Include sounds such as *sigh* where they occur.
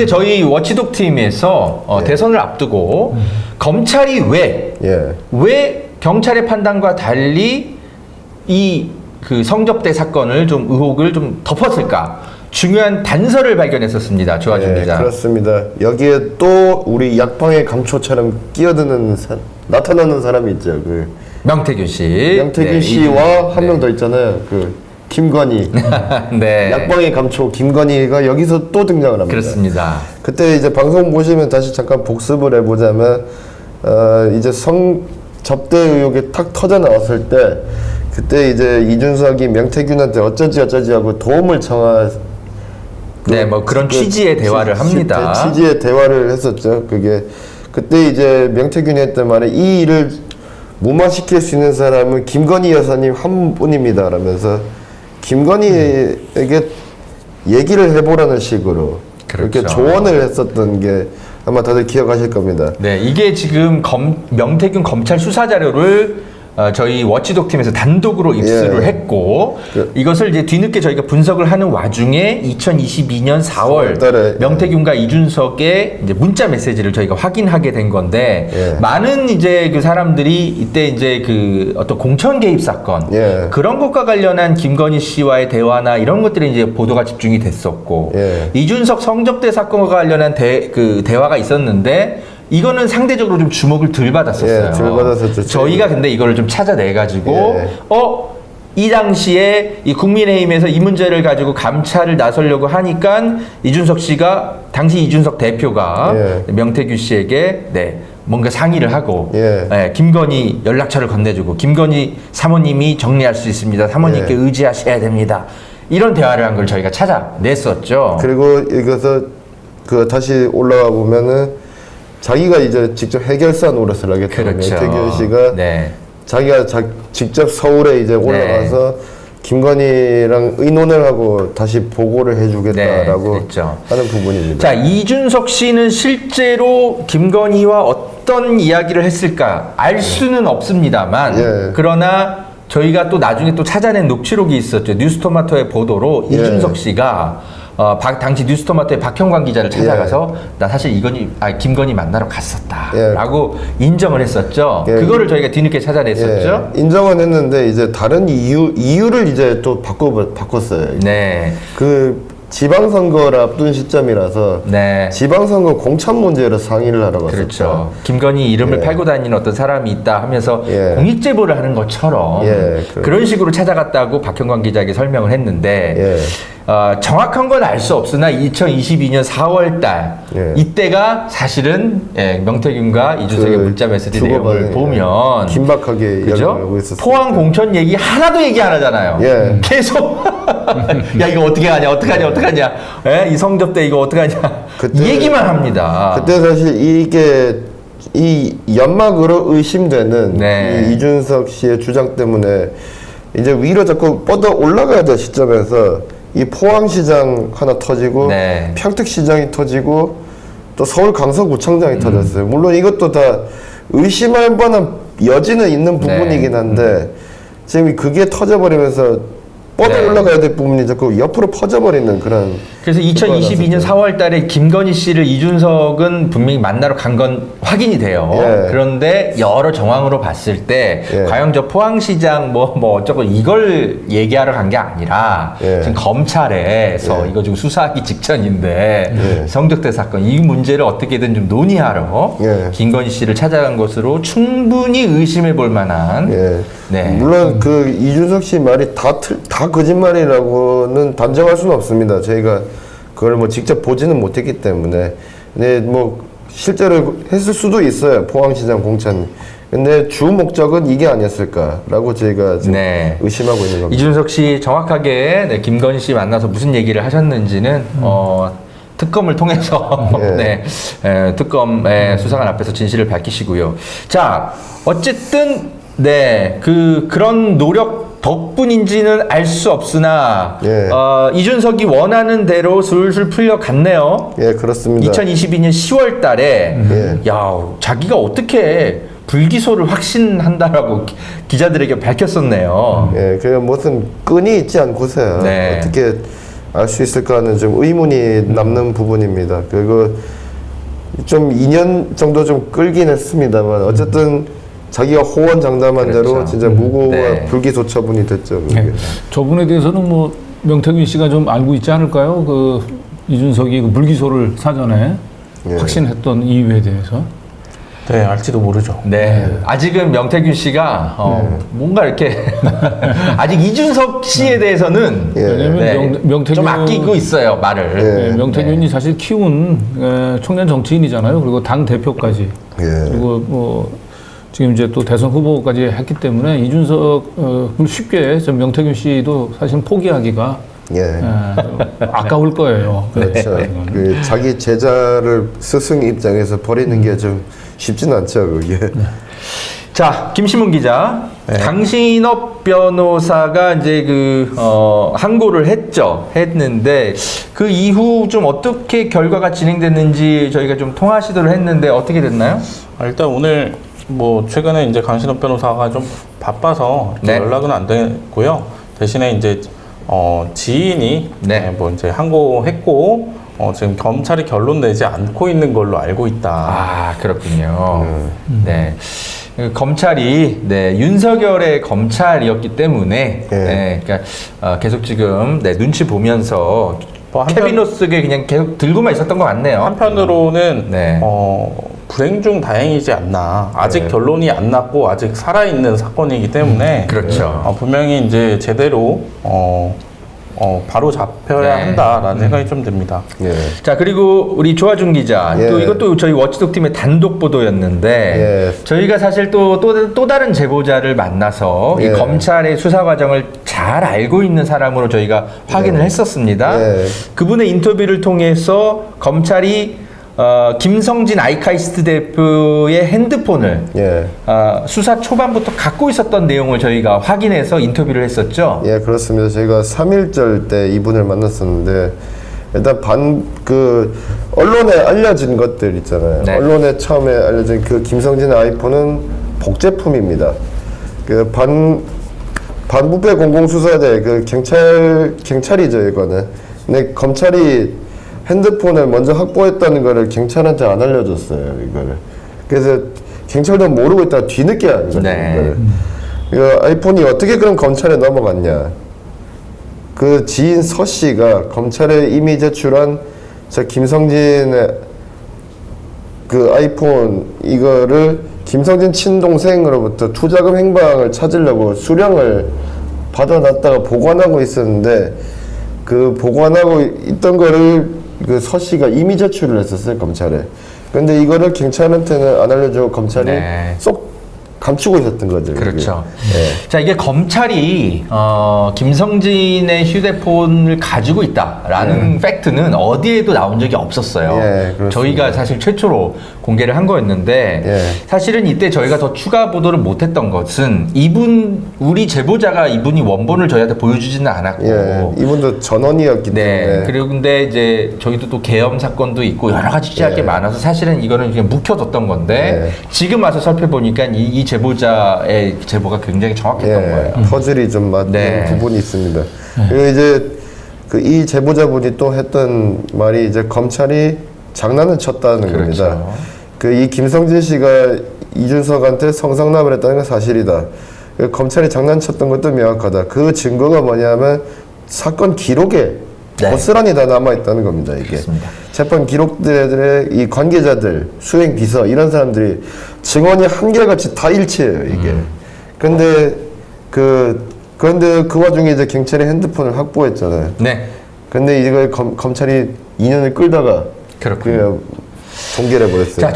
그런데 저희 워치독 팀에서 어, 예. 대선을 앞두고 검찰이 왜, 예. 왜 경찰의 판단과 달리 이 그 성접대 사건을 좀 의혹을 좀 덮었을까? 중요한 단서를 발견했었습니다. 조아준 예, 기자. 그렇습니다. 여기에 또 우리 약방의 감초처럼 끼어드는 사, 나타나는 사람이 있죠. 그 명태균 씨. 양태균 네, 씨와 한 네. 명 더 있잖아요. 그 김건희. *laughs* 네. 약방의 감초 김건희가 여기서 또 등장을 합니다. 그렇습니다. 그때 이제 방송 보시면 다시 잠깐 복습을 해보자면 어, 이제 성 접대 의혹이 탁 터져 나왔을 때 그때 이제 이준석이 명태균한테 어쩌지 어쩌지 하고 도움을 청하 네, 뭐 그런 그 취지의 대화를 취- 합니다. 취지의 대화를 했었죠. 그게 그때 이제 명태균이 했던 말에 이 일을 무마시킬 수 있는 사람은 김건희 여사님 한 분입니다. 라면서 김건희에게 얘기를 해보라는 식으로 그렇죠. 조언을 했었던 게 아마 다들 기억하실 겁니다. 네, 이게 지금 검, 명태균 검찰 수사 자료를 어, 저희 워치독 팀에서 단독으로 입수를 예. 했고 그- 이것을 이제 뒤늦게 저희가 분석을 하는 와중에 2022년 4월 달에, 명태균과 이준석의 이제 문자 메시지를 저희가 확인하게 된 건데 예. 많은 이제 그 사람들이 이때 이제 그 어떤 공천 개입 사건 예. 그런 것과 관련한 김건희 씨와의 대화나 이런 것들이 이제 보도가 집중이 됐었고 예. 이준석 성접대 사건과 관련한 대, 그 대화가 있었는데 이거는 상대적으로 좀 주목을 덜 받았었어요. 예, 덜 받았었죠. 저희가 근데 이거를 좀 찾아내 가지고 예. 어. 이 당시에 이 국민의힘에서 이 문제를 가지고 감찰을 나서려고 하니까 이준석 씨가 당시 이준석 대표가 예. 명태규 씨에게 네 뭔가 상의를 하고 예. 예, 김건희 연락처를 건네주고 김건희 사모님이 정리할 수 있습니다. 사모님께 예. 의지하셔야 됩니다. 이런 대화를 한 걸 저희가 찾아냈었죠. 그리고 이것을 그 다시 올라가 보면은 자기가 이제 직접 해결사 노릇을 하겠다고 그렇죠. 명태균 씨가 네. 자기가 자, 직접 서울에 이제 올라가서 김건희랑 의논을 하고 다시 보고를 해주겠다라고 네. 하는 부분입니다. 자 이준석 씨는 실제로 김건희와 어떤 이야기를 했을까 알 수는 없습니다만 예. 그러나 저희가 또 나중에 또 찾아낸 녹취록이 있었죠 뉴스토마토의 보도로 예. 이준석 씨가 어, 박- 당시 뉴스토마토의 박형광 기자를 찾아가서 나 사실 이건희 아 김건희 만나러 갔었다라고 인정을 했었죠 예. 그거를 저희가 뒤늦게 찾아냈었죠 예, 인정은 했는데 이제 다른 이유 이유를 이제 또 바꿔 바꿨어요. 네 그 지방선거를 앞둔 시점이라서 네. 지방선거 공천 문제로 상의를 하러 갔었죠. 그렇죠. 김건희 이름을 예. 팔고 다니는 어떤 사람이 있다 하면서 예. 공익 제보를 하는 것처럼 예, 그- 그런 식으로 찾아갔다고 박형광 기자에게 설명을 했는데 예. 어, 정확한 건 알 수 없으나 2022년 4월달 예. 이때가 사실은 예, 명태균과 이준석의 그 문자 메시지 주고받은, 내용을 예. 보면 긴박하게 이야기를 하고 그죠? 포항 공천 얘기 하나도 얘기 안 하잖아요. 예. 계속 *laughs* 야 이거 어떻게 하냐 어떻게 하냐 어떻게 하냐 예? 이 성접대 이거 어떻게 하냐 그때- 이 얘기만 합니다. 그때 사실 이게 이 연막으로 의심되는 네. 이 이준석 씨의 주장 때문에 이제 위로 자꾸 뻗어 올라가야 될 시점에서 이 포항시장 하나 터지고 네. 평택시장이 터지고 또 서울 강서구청장이 음. 터졌어요. 물론 이것도 다 의심할 만한 여지는 있는 네. 부분이긴 한데 지금 그게 터져버리면서 뻗어 네. 올라가야 될 부분이 자꾸 옆으로 퍼져버리는 그런 그래서 2022년 4월 달에 김건희 씨를 이준석은 분명히 만나러 간 건 확인이 돼요. 예. 그런데 여러 정황으로 봤을 때 예. 과연 저 포항시장 뭐, 뭐 어쩌고 이걸 얘기하러 간 게 아니라 예. 지금 검찰에서 예. 이거 지금 수사하기 직전인데 예. 성적대 사건 이 문제를 어떻게든 좀 논의하러 예. 김건희 씨를 찾아간 것으로 충분히 의심해 볼 만한 예. 네. 물론 그 이준석 씨 말이 다, 틀, 다 거짓말이라고는 단정할 수는 없습니다. 저희가 그걸 뭐 직접 보지는 못했기 때문에. 근데 뭐 실제로 했을 수도 있어요. 포항시장 공천. 근데 주 목적은 이게 아니었을까라고 저희가 지금 네. 의심하고 있는 겁니다. 이준석 씨 정확하게 네, 김건희 씨 만나서 무슨 얘기를 하셨는지는 어, 특검을 통해서 예. *laughs* 네, 에, 특검의 수사관 앞에서 진실을 밝히시고요. 자, 어쨌든 네, 그 그런 노력 덕분인지는 알 수 없으나 예. 어, 이준석이 원하는 대로 술술 풀려갔네요. 예, 그렇습니다. 2022년 10월 달에 예. 야, 자기가 어떻게 불기소를 확신한다라고 기- 기자들에게 밝혔었네요. 예, 그 무슨 끈이 있지 않고서야 네. 어떻게 알 수 있을까 하는 좀 의문이 남는 부분입니다. 그리고 좀 2년 정도 좀 끌긴 했습니다만 어쨌든 자기가 호언장담한 대로 그렇죠. 진짜 무고와 네. 불기소처분이 됐죠. 네. 저분에 대해서는 뭐 명태균 씨가 좀 알고 있지 않을까요? 그 이준석이 그 불기소를 사전에 예. 확신했던 이유에 대해서. 네, 알지도 모르죠. 네. 아직은 명태균 씨가 어, 뭔가 이렇게 *laughs* 아직 이준석 씨에 대해서는 예. 왜냐면 네, 명, 명태균 좀 아끼고 있어요 말을. 예. 네, 명태균이 사실 키운 에, 청년 정치인이잖아요. 그리고 당 대표까지. 예. 그리고 뭐 지금 이제 또 대선 후보까지 했기 때문에 이준석을 쉽게 좀 명태균 씨도 사실 포기하기가 예. 에, 좀 아까울 거예요. *laughs* 그렇죠. 네. 그 자기 제자를 스승 입장에서 버리는 게좀 쉽진 않죠, 그게. *laughs* 자, 김신문 기자. 강신업 변호사가 이제 그, 어, 항고를 했죠. 했는데, 그 이후 좀 어떻게 결과가 진행됐는지 저희가 좀 통화 시도를 했는데, 어떻게 됐나요? 아, 일단 오늘 뭐 최근에 이제 강신업 변호사가 좀 바빠서 네. 연락은 안 됐고요. 대신에 이제 어, 지인이 네. 네, 뭐 이제 항고했고 어, 지금 검찰이 결론 내지 않고 있는 걸로 알고 있다. 아, 그렇군요. 네. 그 검찰이 네, 윤석열의 검찰이었기 때문에 예. 네, 그러니까 어, 계속 지금 네, 눈치 보면서 뭐 한편- 캐비너스에 그냥 계속 들고만 있었던 것 같네요. 한편으로는 네. 어, 불행 중 다행이지 않나. 아직 네. 결론이 안 났고 아직 살아 있는 사건이기 때문에 그렇죠. 어, 분명히 이제 제대로 어, 어, 바로 잡혀야 네. 한다라는 생각이 좀 듭니다. 예. 자 그리고 우리 조아준 기자 예. 또 이것도 저희 워치독 팀의 단독 보도였는데 예. 저희가 사실 또또또 다른 제보자를 만나서 이 예. 검찰의 수사 과정을 잘 알고 있는 사람으로 저희가 확인을 예. 했었습니다. 예. 그분의 인터뷰를 통해서 검찰이 어, 김성진 아이카이스트 대표의 핸드폰을 예. 아, 수사 초반부터 갖고 있었던 내용을 저희가 확인해서 인터뷰를 했었죠. 예, 그렇습니다. 저희가 3일절 때 이분을 만났었는데 일단 반 그 언론에 알려진 것들 있잖아요. 네. 언론에 처음에 알려진 그 김성진 아이폰은 복제품입니다. 그 반 반부패 공공수사대 그 경찰 경찰이죠 이거는. 근데 검찰이 핸드폰을 먼저 확보했다는 거를 경찰한테 안 알려줬어요 이거를. 그래서 경찰도 모르고 있다가 뒤늦게 한 거죠 네. 이거 아이폰이 어떻게 그럼 검찰에 넘어갔냐? 그 지인 서 씨가 검찰에 이미 제출한 저 김성진의 그 아이폰 이거를 김성진 친동생으로부터 투자금 행방을 찾으려고 수령을 받아놨다가 보관하고 있었는데 그 보관하고 있던 거를 그 서 씨가 이미 제출을 했었어요 검찰에. 근데 이거를 경찰한테는 안 알려주고 검찰이 네. 쏙 감추고 있었던 거죠. 그렇죠. 예. 자, 이게 검찰이 어, 김성진의 휴대폰을 가지고 있다라는 팩트는 어디에도 나온 적이 없었어요. 예, 그렇습니다. 저희가 사실 최초로 공개를 한 거였는데 예. 사실은 이때 저희가 더 추가 보도를 못했던 것은 이분 우리 제보자가 이분이 원본을 저희한테 보여주지는 않았고 예, 이분도 전원이었기 네. 때문에 그리고 근데 이제 저희도 또 계엄 사건도 있고 여러 가지 취할 게 예. 많아서 사실은 이거는 그냥 묵혀뒀던 건데 예. 지금 와서 살펴보니까 이, 이 제보자의 제보가 굉장히 정확했던 예, 거예요. 퍼즐이 좀 맞는 네. 부분이 있습니다. 그리고 이제 그 이 제보자분이 또 했던 말이 이제 검찰이 장난을 쳤다는 그렇죠. 겁니다. 그 이 김성진 씨가 이준석한테 성상납을 했다는 건 사실이다. 그 검찰이 장난쳤던 것도 명확하다. 그 증거가 뭐냐면 사건 기록에 네. 고스란히 다 남아 있다는 겁니다. 이게 그렇습니다. 재판 기록들의 이 관계자들, 수행 비서 이런 사람들이 증언이 한결같이 다 일치해요. 이게. 음. 근데 그 그런데 그 와중에 이제 경찰이 핸드폰을 확보했잖아요. 네. 근데 이걸 검, 검찰이 2년을 끌다가 그렇군요. 그 종결해 버렸어요. 자,